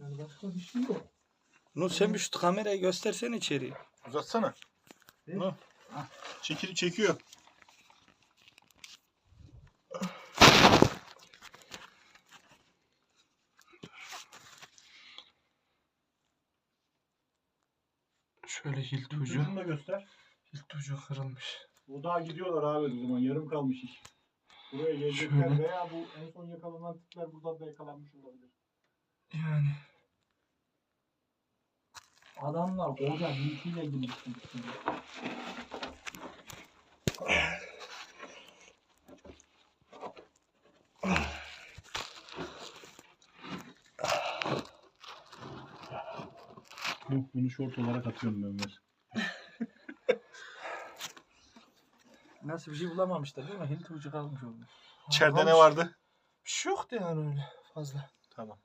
Yani başka bir şey yok. Nur sen bir şu kamerayı göstersen içeriye. Uzatsana. Ne? Nur. Çekili çekiyor. Şöyle hilt ucu. Ucunu da göster. Hilt ucu kırılmış. O daha gidiyorlar abi o zaman. Yarım kalmış iş. Buraya gelecekler Şöyle. veya bu en son yakalanan tipler buradan da yakalanmış olabilir. Yani. Adamlar hiltiyle girmişsin. Bu, bunu short olarak atıyorum ben ver. Nasıl bir şey bulamamışlar değil mi? Hilt ucu kalmış orada. İçeride ne kalmış. vardı? Bir şey yoktu yani öyle fazla. Tamam.